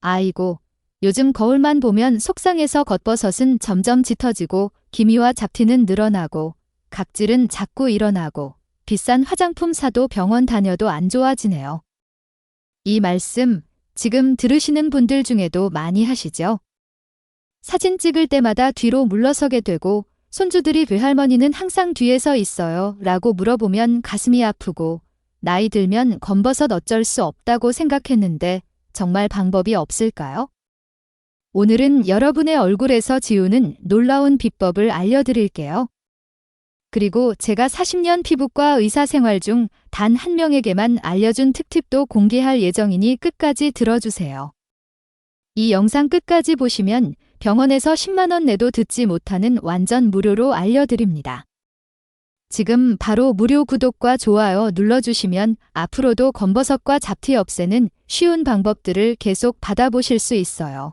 아이고, 요즘 거울만 보면 속상해서 겉버섯은 점점 짙어지고 기미와 잡티는 늘어나고 각질은 자꾸 일어나고 비싼 화장품 사도 병원 다녀도 안 좋아지네요. 이 말씀 지금 들으시는 분들 중에도 많이 하시죠? 사진 찍을 때마다 뒤로 물러서게 되고 손주들이 외할머니는 항상 뒤에서 있어요 라고 물어보면 가슴이 아프고 나이 들면 검버섯 어쩔 수 없다고 생각했는데 정말 방법이 없을까요? 오늘은 여러분의 얼굴에서 지우는 놀라운 비법을 알려드릴게요. 그리고 제가 40년 피부과 의사 생활 중 단 한 명에게만 알려준 특팁도 공개할 예정이니 끝까지 들어주세요. 이 영상 끝까지 보시면 병원에서 10만원 내도 듣지 못하는 완전 무료로 알려드립니다. 지금 바로 무료 구독과 좋아요 눌러주시면 앞으로도 검버섯과 잡티 없애는 쉬운 방법들을 계속 받아보실 수 있어요.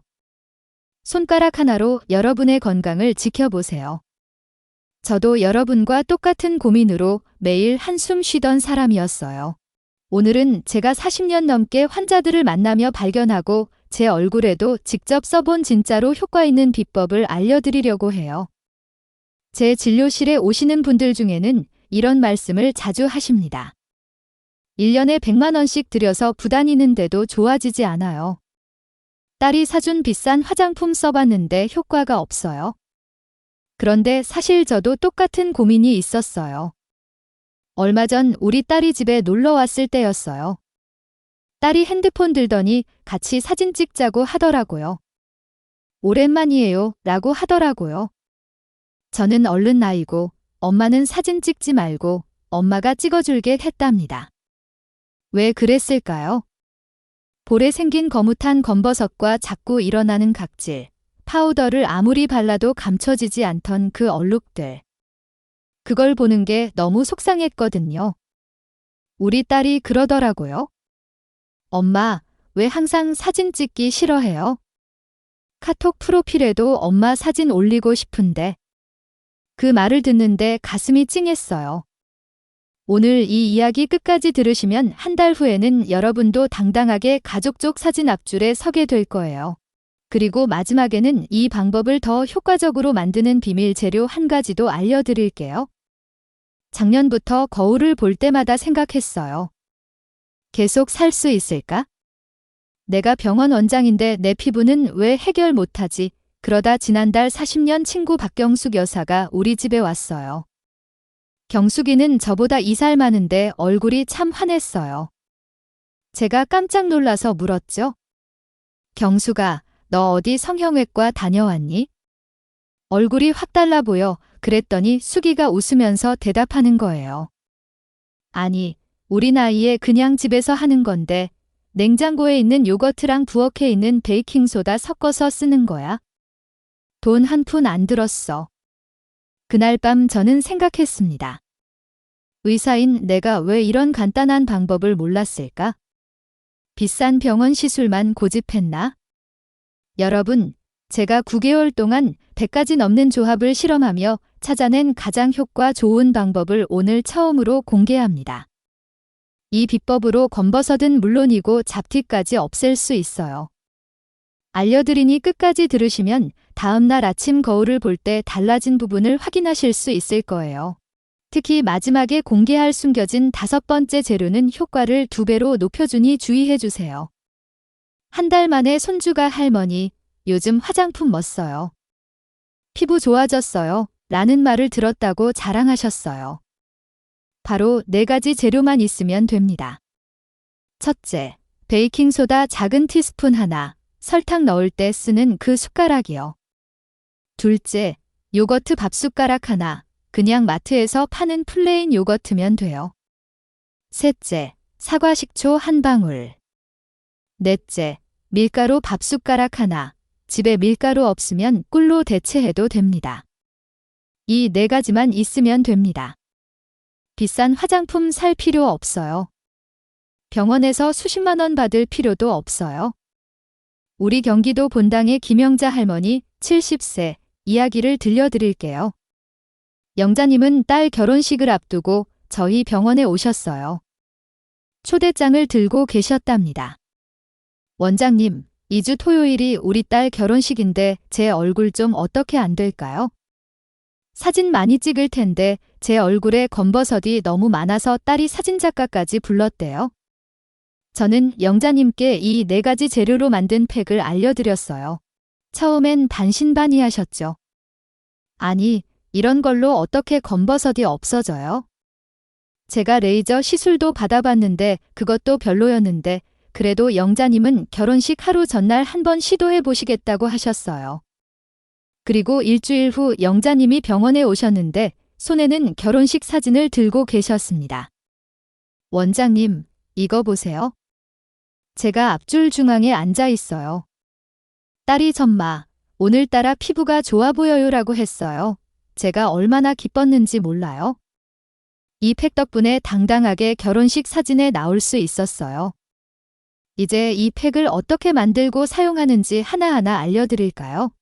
손가락 하나로 여러분의 건강을 지켜보세요. 저도 여러분과 똑같은 고민으로 매일 한숨 쉬던 사람이었어요. 오늘은 제가 40년 넘게 환자들을 만나며 발견하고 제 얼굴에도 직접 써본 진짜로 효과 있는 비법을 알려드리려고 해요. 제 진료실에 오시는 분들 중에는 이런 말씀을 자주 하십니다. 1년에 100만원씩 들여서 부다니는데도 좋아지지 않아요. 딸이 사준 비싼 화장품 써봤는데 효과가 없어요. 그런데 사실 저도 똑같은 고민이 있었어요. 얼마 전 우리 딸이 집에 놀러 왔을 때였어요. 딸이 핸드폰 들더니 같이 사진 찍자고 하더라고요. 오랜만이에요 라고 하더라고요. 저는 얼른 나이고 엄마는 사진 찍지 말고 엄마가 찍어줄게 했답니다. 왜 그랬을까요? 볼에 생긴 거뭇한 검버섯과 자꾸 일어나는 각질, 파우더를 아무리 발라도 감춰지지 않던 그 얼룩들. 그걸 보는 게 너무 속상했거든요. 우리 딸이 그러더라고요. 엄마, 왜 항상 사진 찍기 싫어해요? 카톡 프로필에도 엄마 사진 올리고 싶은데. 그 말을 듣는데 가슴이 찡했어요. 오늘 이 이야기 끝까지 들으시면 한 달 후에는 여러분도 당당하게 가족 쪽 사진 앞줄에 서게 될 거예요. 그리고 마지막에는 이 방법을 더 효과적으로 만드는 비밀 재료 한 가지도 알려드릴게요. 작년부터 거울을 볼 때마다 생각했어요. 계속 살 수 있을까? 내가 병원 원장인데 내 피부는 왜 해결 못하지? 그러다 지난달 40년 친구 박경숙 여사가 우리 집에 왔어요. 경숙이는 저보다 2살 많은데 얼굴이 참 환했어요. 제가 깜짝 놀라서 물었죠. 경숙아, 너 어디 성형외과 다녀왔니? 얼굴이 확 달라 보여 그랬더니 수기가 웃으면서 대답하는 거예요. 아니, 우리 나이에 그냥 집에서 하는 건데 냉장고에 있는 요거트랑 부엌에 있는 베이킹소다 섞어서 쓰는 거야. 돈 한 푼 안 들었어. 그날 밤 저는 생각했습니다. 의사인 내가 왜 이런 간단한 방법을 몰랐을까? 비싼 병원 시술만 고집했나? 여러분, 제가 9개월 동안 100가지 넘는 조합을 실험하며 찾아낸 가장 효과 좋은 방법을 오늘 처음으로 공개합니다. 이 비법으로 검버섯은 물론이고 잡티까지 없앨 수 있어요. 알려드리니 끝까지 들으시면 다음날 아침 거울을 볼 때 달라진 부분을 확인하실 수 있을 거예요. 특히 마지막에 공개할 숨겨진 다섯 번째 재료는 효과를 두 배로 높여주니 주의해 주세요. 한 달 만에 손주가 할머니, 요즘 화장품 뭐 써요? 피부 좋아졌어요. 라는 말을 들었다고 자랑하셨어요. 바로 네 가지 재료만 있으면 됩니다. 첫째, 베이킹소다 작은 티스푼 하나, 설탕 넣을 때 쓰는 그 숟가락이요. 둘째, 요거트 밥숟가락 하나, 그냥 마트에서 파는 플레인 요거트면 돼요. 셋째, 사과 식초 한 방울. 넷째, 밀가루 밥숟가락 하나, 집에 밀가루 없으면 꿀로 대체해도 됩니다. 이 네 가지만 있으면 됩니다. 비싼 화장품 살 필요 없어요. 병원에서 수십만 원 받을 필요도 없어요. 우리 경기도 본당의 김영자 할머니 70세 이야기를 들려드릴게요. 영자님은 딸 결혼식을 앞두고 저희 병원에 오셨어요. 초대장을 들고 계셨답니다. 원장님, 2주 토요일이 우리 딸 결혼식인데 제 얼굴 좀 어떻게 안 될까요? 사진 많이 찍을 텐데 제 얼굴에 검버섯이 너무 많아서 딸이 사진작가까지 불렀대요. 저는 영자님께 이 네 가지 재료로 만든 팩을 알려드렸어요. 처음엔 반신반의 하셨죠. 아니, 이런 걸로 어떻게 검버섯이 없어져요? 제가 레이저 시술도 받아봤는데 그것도 별로였는데 그래도 영자님은 결혼식 하루 전날 한번 시도해 보시겠다고 하셨어요. 그리고 일주일 후 영자님이 병원에 오셨는데 손에는 결혼식 사진을 들고 계셨습니다. 원장님, 이거 보세요. 제가 앞줄 중앙에 앉아 있어요. 딸이 전마, 오늘따라 피부가 좋아 보여요라고 했어요. 제가 얼마나 기뻤는지 몰라요. 이 팩 덕분에 당당하게 결혼식 사진에 나올 수 있었어요. 이제 이 팩을 어떻게 만들고 사용하는지 하나하나 알려드릴까요?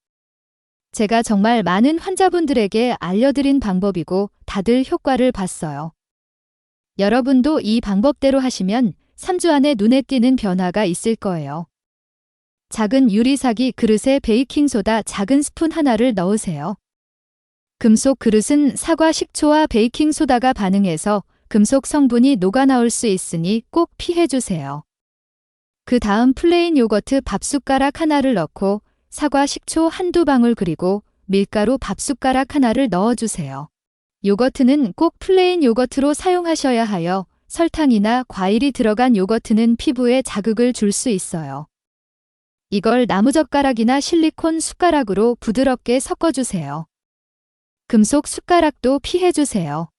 제가 정말 많은 환자분들에게 알려드린 방법이고 다들 효과를 봤어요. 여러분도 이 방법대로 하시면 3주 안에 눈에 띄는 변화가 있을 거예요. 작은 유리사기 그릇에 베이킹소다 작은 스푼 하나를 넣으세요. 금속 그릇은 사과 식초와 베이킹소다가 반응해서 금속 성분이 녹아나올 수 있으니 꼭 피해주세요. 그 다음 플레인 요거트 밥숟가락 하나를 넣고 사과 식초 한두 방울 그리고 밀가루 밥숟가락 하나를 넣어주세요. 요거트는 꼭 플레인 요거트로 사용하셔야 하여 설탕이나 과일이 들어간 요거트는 피부에 자극을 줄 수 있어요. 이걸 나무젓가락이나 실리콘 숟가락으로 부드럽게 섞어주세요. 금속 숟가락도 피해주세요.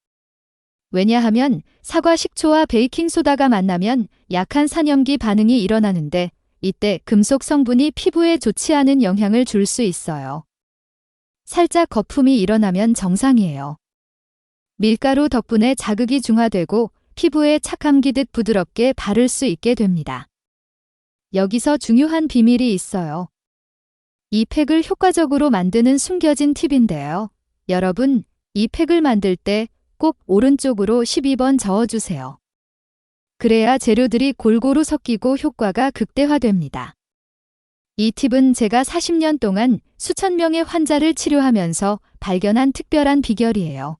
왜냐하면 사과 식초와 베이킹소다가 만나면 약한 산염기 반응이 일어나는데 이때 금속 성분이 피부에 좋지 않은 영향을 줄 수 있어요. 살짝 거품이 일어나면 정상이에요. 밀가루 덕분에 자극이 중화되고 피부에 착함기듯 부드럽게 바를 수 있게 됩니다. 여기서 중요한 비밀이 있어요. 이 팩을 효과적으로 만드는 숨겨진 팁인데요. 여러분, 이 팩을 만들 때 꼭 오른쪽으로 12번 저어주세요. 그래야 재료들이 골고루 섞이고 효과가 극대화됩니다. 이 팁은 제가 40년 동안 수천 명의 환자를 치료하면서 발견한 특별한 비결이에요.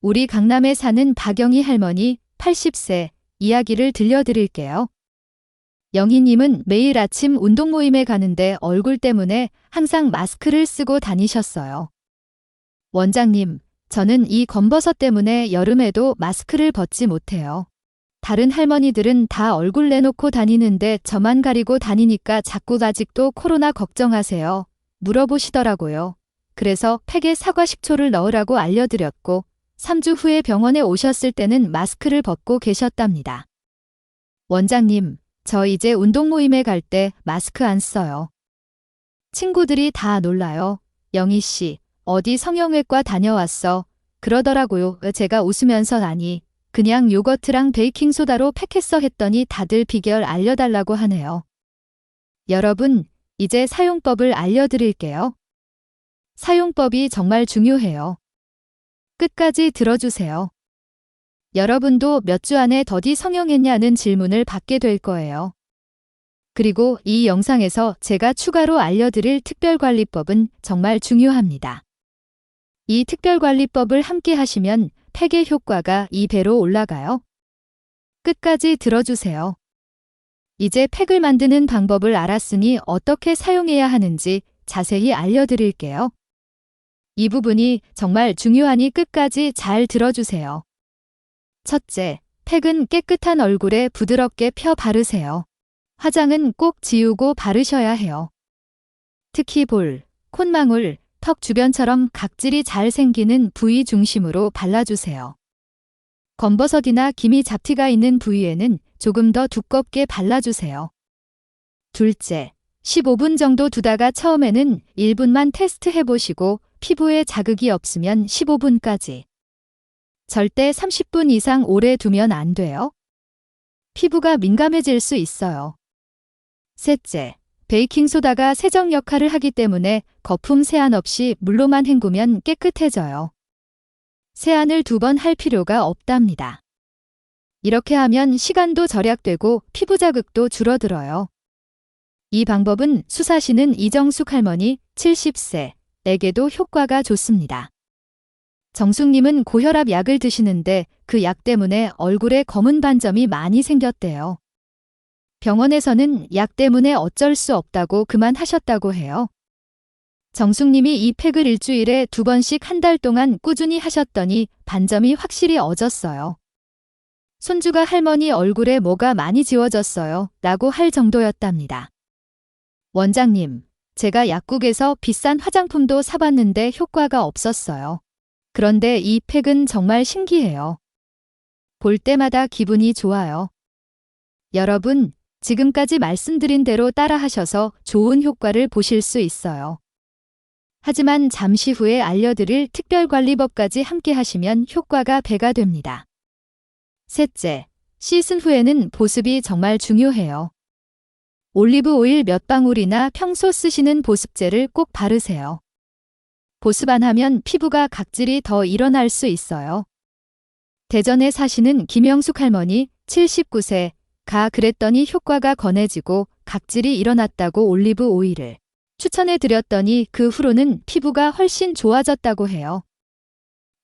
우리 강남에 사는 박영희 할머니 80세 이야기를 들려드릴게요. 영희님은 매일 아침 운동 모임에 가는데 얼굴 때문에 항상 마스크를 쓰고 다니셨어요. 원장님, 저는 이 검버섯 때문에 여름에도 마스크를 벗지 못해요. 다른 할머니들은 다 얼굴 내놓고 다니는데 저만 가리고 다니니까 자꾸 아직도 코로나 걱정하세요. 물어보시더라고요. 그래서 팩에 사과 식초를 넣으라고 알려드렸고 3주 후에 병원에 오셨을 때는 마스크를 벗고 계셨답니다. 원장님, 저 이제 운동 모임에 갈 때 마스크 안 써요. 친구들이 다 놀라요. 영희 씨, 어디 성형외과 다녀왔어? 그러더라고요. 제가 웃으면서 아니, 그냥 요거트랑 베이킹소다로 팩했어 했더니 다들 비결 알려달라고 하네요. 여러분, 이제 사용법을 알려드릴게요. 사용법이 정말 중요해요. 끝까지 들어주세요. 여러분도 몇 주 안에 더디 성형했냐는 질문을 받게 될 거예요. 그리고 이 영상에서 제가 추가로 알려드릴 특별관리법은 정말 중요합니다. 이 특별관리법을 함께 하시면 팩의 효과가 2배로 올라가요. 끝까지 들어주세요. 이제 팩을 만드는 방법을 알았으니 어떻게 사용해야 하는지 자세히 알려드릴게요. 이 부분이 정말 중요하니 끝까지 잘 들어주세요. 첫째, 팩은 깨끗한 얼굴에 부드럽게 펴 바르세요. 화장은 꼭 지우고 바르셔야 해요. 특히 볼, 콧망울, 턱 주변처럼 각질이 잘 생기는 부위 중심으로 발라주세요. 검버섯이나 기미 잡티가 있는 부위에는 조금 더 두껍게 발라주세요. 둘째, 15분 정도 두다가 처음에는 1분만 테스트 해보시고 피부에 자극이 없으면 15분까지. 절대 30분 이상 오래 두면 안 돼요. 피부가 민감해질 수 있어요. 셋째, 베이킹소다가 세정 역할을 하기 때문에 거품 세안 없이 물로만 헹구면 깨끗해져요. 세안을 두 번 할 필요가 없답니다. 이렇게 하면 시간도 절약되고 피부 자극도 줄어들어요. 이 방법은 수사시는 이정숙 할머니 70세에게도 효과가 좋습니다. 정숙님은 고혈압 약을 드시는데 그 약 때문에 얼굴에 검은 반점이 많이 생겼대요. 병원에서는 약 때문에 어쩔 수 없다고 그만하셨다고 해요. 정숙님이 이 팩을 일주일에 두 번씩 한 달 동안 꾸준히 하셨더니 반점이 확실히 어졌어요. 손주가 할머니 얼굴에 뭐가 많이 지워졌어요. 라고 할 정도였답니다. 원장님, 제가 약국에서 비싼 화장품도 사봤는데 효과가 없었어요. 그런데 이 팩은 정말 신기해요. 볼 때마다 기분이 좋아요. 여러분, 지금까지 말씀드린 대로 따라하셔서 좋은 효과를 보실 수 있어요. 하지만 잠시 후에 알려드릴 특별관리법까지 함께 하시면 효과가 배가 됩니다. 셋째, 씻은 후에는 보습이 정말 중요해요. 올리브 오일 몇 방울이나 평소 쓰시는 보습제를 꼭 바르세요. 보습 안 하면 피부가 각질이 더 일어날 수 있어요. 대전에 사시는 김영숙 할머니 79세 가 그랬더니 효과가 건해지고 각질이 일어났다고 올리브 오일을 추천해 드렸더니 그 후로는 피부가 훨씬 좋아졌다고 해요.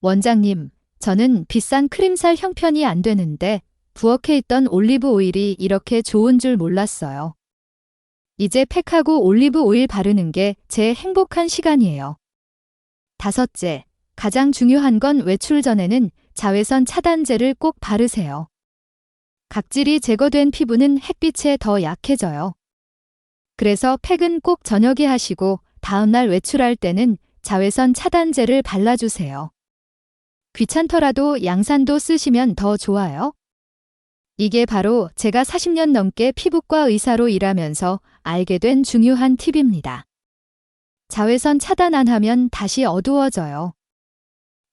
원장님, 저는 비싼 크림 살 형편이 안 되는데 부엌에 있던 올리브 오일이 이렇게 좋은 줄 몰랐어요. 이제 팩하고 올리브 오일 바르는 게 제 행복한 시간이에요. 다섯째, 가장 중요한 건 외출 전에는 자외선 차단제를 꼭 바르세요. 각질이 제거된 피부는 햇빛에 더 약해져요. 그래서 팩은 꼭 저녁에 하시고 다음날 외출할 때는 자외선 차단제를 발라주세요. 귀찮더라도 양산도 쓰시면 더 좋아요. 이게 바로 제가 40년 넘게 피부과 의사로 일하면서 알게 된 중요한 팁입니다. 자외선 차단 안 하면 다시 어두워져요.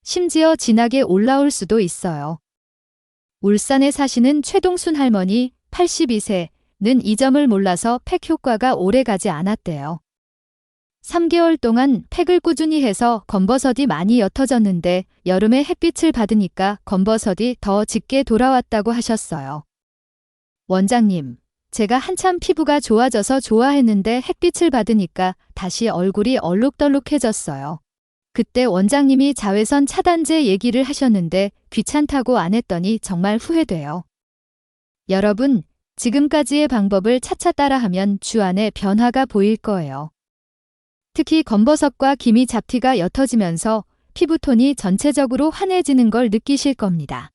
심지어 진하게 올라올 수도 있어요. 울산에 사시는 최동순 할머니 82세는 이 점을 몰라서 팩 효과가 오래 가지 않았대요. 3개월 동안 팩을 꾸준히 해서 검버섯이 많이 옅어졌는데 여름에 햇빛을 받으니까 검버섯이 더 짙게 돌아왔다고 하셨어요. 원장님, 제가 한참 피부가 좋아져서 좋아했는데 햇빛을 받으니까 다시 얼굴이 얼룩덜룩해졌어요. 그때 원장님이 자외선 차단제 얘기를 하셨는데 귀찮다고 안 했더니 정말 후회돼요. 여러분, 지금까지의 방법을 차차 따라하면 주 안에 변화가 보일 거예요. 특히 검버섯과 기미 잡티가 옅어지면서 피부톤이 전체적으로 환해지는 걸 느끼실 겁니다.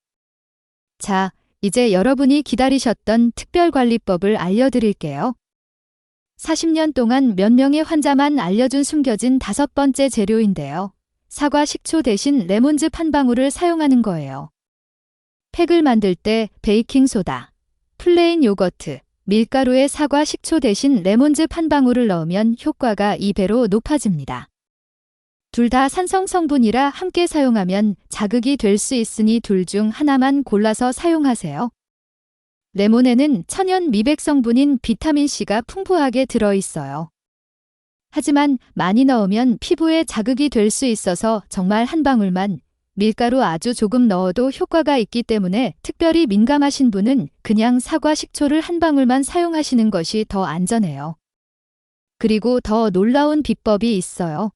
자, 이제 여러분이 기다리셨던 특별관리법을 알려드릴게요. 40년 동안 몇 명의 환자만 알려준 숨겨진 다섯 번째 재료인데요. 사과 식초 대신 레몬즙 한 방울을 사용하는 거예요. 팩을 만들 때 베이킹소다, 플레인 요거트, 밀가루에 사과 식초 대신 레몬즙 한 방울을 넣으면 효과가 2배로 높아집니다. 둘 다 산성 성분이라 함께 사용하면 자극이 될 수 있으니 둘 중 하나만 골라서 사용하세요. 레몬에는 천연 미백 성분인 비타민C가 풍부하게 들어 있어요. 하지만 많이 넣으면 피부에 자극이 될 수 있어서 정말 한 방울만 밀가루 아주 조금 넣어도 효과가 있기 때문에 특별히 민감하신 분은 그냥 사과 식초를 한 방울만 사용하시는 것이 더 안전해요. 그리고 더 놀라운 비법이 있어요.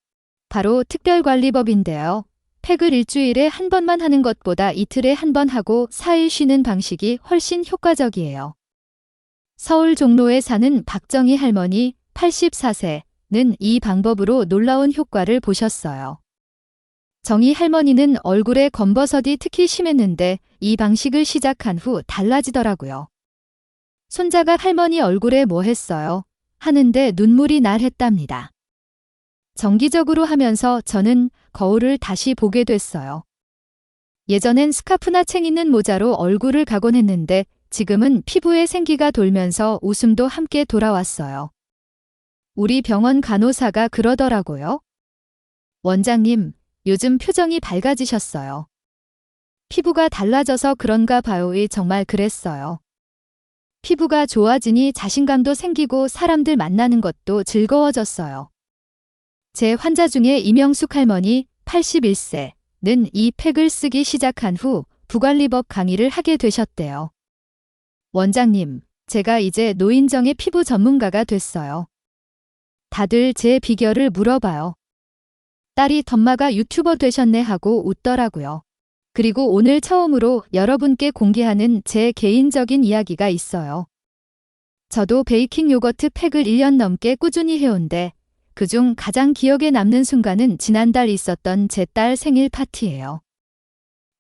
바로 특별관리법인데요. 팩을 일주일에 한 번만 하는 것보다 이틀에 한 번 하고 4일 쉬는 방식이 훨씬 효과적이에요. 서울 종로에 사는 박정희 할머니 84세는 이 방법으로 놀라운 효과를 보셨어요. 정희 할머니는 얼굴에 검버섯이 특히 심했는데 이 방식을 시작한 후 달라지더라고요. 손자가 할머니 얼굴에 뭐 했어요? 하는데 눈물이 날 했답니다. 정기적으로 하면서 저는 거울을 다시 보게 됐어요. 예전엔 스카프나 챙 있는 모자로 얼굴을 가곤 했는데 지금은 피부에 생기가 돌면서 웃음도 함께 돌아왔어요. 우리 병원 간호사가 그러더라고요. 원장님, 요즘 표정이 밝아지셨어요. 피부가 달라져서 그런가 봐요이 정말 그랬어요. 피부가 좋아지니 자신감도 생기고 사람들 만나는 것도 즐거워졌어요. 제 환자 중에 이명숙 할머니 81세는 이 팩을 쓰기 시작한 후 부관리법 강의를 하게 되셨대요. 원장님, 제가 이제 노인정의 피부 전문가가 됐어요. 다들 제 비결을 물어봐요. 딸이 덤마가 유튜버 되셨네 하고 웃더라고요. 그리고 오늘 처음으로 여러분께 공개하는 제 개인적인 이야기가 있어요. 저도 베이킹 요거트 팩을 1년 넘게 꾸준히 해온데 그중 가장 기억에 남는 순간은 지난달 있었던 제 딸 생일 파티예요.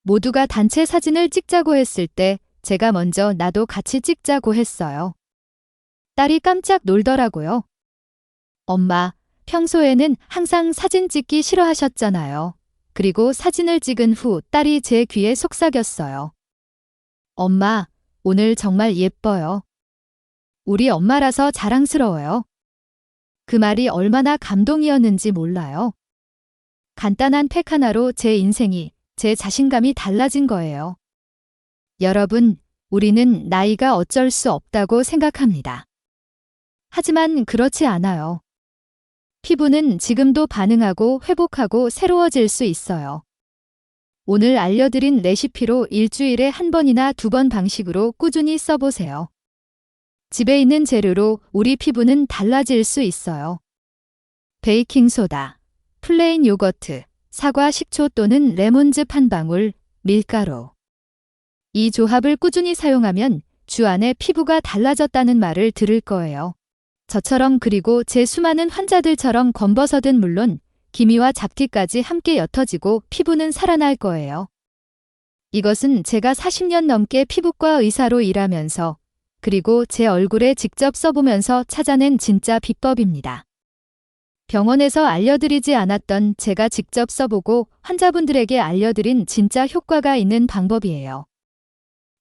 모두가 단체 사진을 찍자고 했을 때 제가 먼저 나도 같이 찍자고 했어요. 딸이 깜짝 놀더라고요. 엄마, 평소에는 항상 사진 찍기 싫어하셨잖아요. 그리고 사진을 찍은 후 딸이 제 귀에 속삭였어요. 엄마, 오늘 정말 예뻐요. 우리 엄마라서 자랑스러워요. 그 말이 얼마나 감동이었는지 몰라요. 간단한 팩 하나로 제 인생이, 제 자신감이 달라진 거예요. 여러분, 우리는 나이가 어쩔 수 없다고 생각합니다. 하지만 그렇지 않아요. 피부는 지금도 반응하고 회복하고 새로워질 수 있어요. 오늘 알려드린 레시피로 일주일에 한 번이나 두 번 방식으로 꾸준히 써보세요. 집에 있는 재료로 우리 피부는 달라질 수 있어요. 베이킹소다, 플레인 요거트, 사과 식초 또는 레몬즙 한 방울, 밀가루. 이 조합을 꾸준히 사용하면 주 안에 피부가 달라졌다는 말을 들을 거예요. 저처럼 그리고 제 수많은 환자들처럼 검버섯은 물론 기미와 잡티까지 함께 옅어지고 피부는 살아날 거예요. 이것은 제가 40년 넘게 피부과 의사로 일하면서 그리고 제 얼굴에 직접 써보면서 찾아낸 진짜 비법입니다. 병원에서 알려드리지 않았던 제가 직접 써보고 환자분들에게 알려드린 진짜 효과가 있는 방법이에요.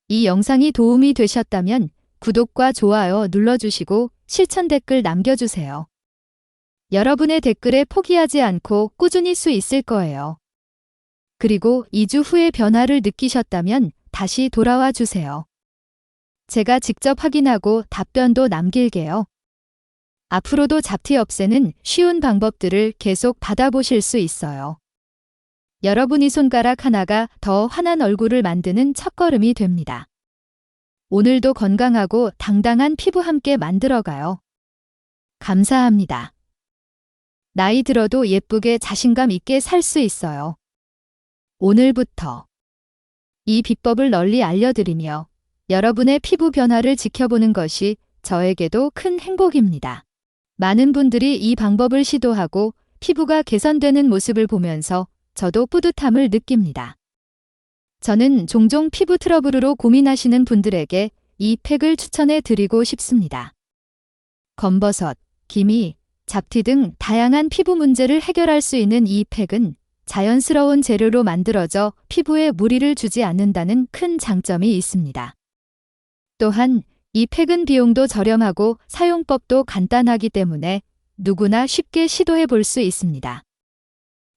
이 영상이 도움이 되셨다면 구독과 좋아요 눌러주시고 실천 댓글 남겨주세요. 여러분의 댓글에 포기하지 않고 꾸준히 수 있을 거예요. 그리고 2주 후에 변화를 느끼셨다면 다시 돌아와 주세요. 제가 직접 확인하고 답변도 남길게요. 앞으로도 잡티 없애는 쉬운 방법들을 계속 받아보실 수 있어요. 여러분이 손가락 하나가 더 환한 얼굴을 만드는 첫걸음이 됩니다. 오늘도 건강하고 당당한 피부 함께 만들어가요. 감사합니다. 나이 들어도 예쁘게 자신감 있게 살 수 있어요. 오늘부터 이 비법을 널리 알려드리며 여러분의 피부 변화를 지켜보는 것이 저에게도 큰 행복입니다. 많은 분들이 이 방법을 시도하고 피부가 개선되는 모습을 보면서 저도 뿌듯함을 느낍니다. 저는 종종 피부 트러블로 고민하시는 분들에게 이 팩을 추천해 드리고 싶습니다. 검버섯, 기미, 잡티 등 다양한 피부 문제를 해결할 수 있는 이 팩은 자연스러운 재료로 만들어져 피부에 무리를 주지 않는다는 큰 장점이 있습니다. 또한 이 팩은 비용도 저렴하고 사용법도 간단하기 때문에 누구나 쉽게 시도해 볼 수 있습니다.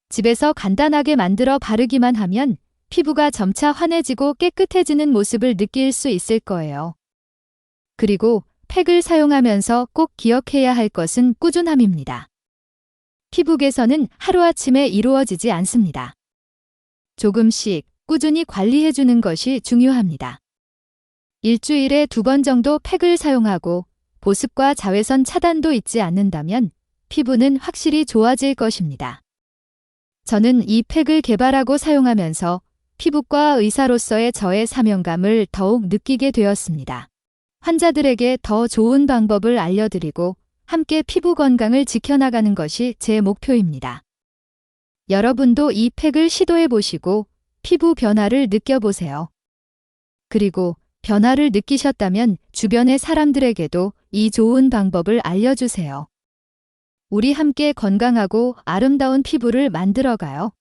집에서 간단하게 만들어 바르기만 하면 피부가 점차 환해지고 깨끗해지는 모습을 느낄 수 있을 거예요. 그리고 팩을 사용하면서 꼭 기억해야 할 것은 꾸준함입니다. 피부 개선은 하루아침에 이루어지지 않습니다. 조금씩 꾸준히 관리해주는 것이 중요합니다. 일주일에 두 번 정도 팩을 사용하고 보습과 자외선 차단도 잊지 않는다면 피부는 확실히 좋아질 것입니다. 저는 이 팩을 개발하고 사용하면서 피부과 의사로서의 저의 사명감을 더욱 느끼게 되었습니다. 환자들에게 더 좋은 방법을 알려드리고 함께 피부 건강을 지켜나가는 것이 제 목표입니다. 여러분도 이 팩을 시도해 보시고 피부 변화를 느껴보세요. 그리고 변화를 느끼셨다면 주변의 사람들에게도 이 좋은 방법을 알려주세요. 우리 함께 건강하고 아름다운 피부를 만들어가요.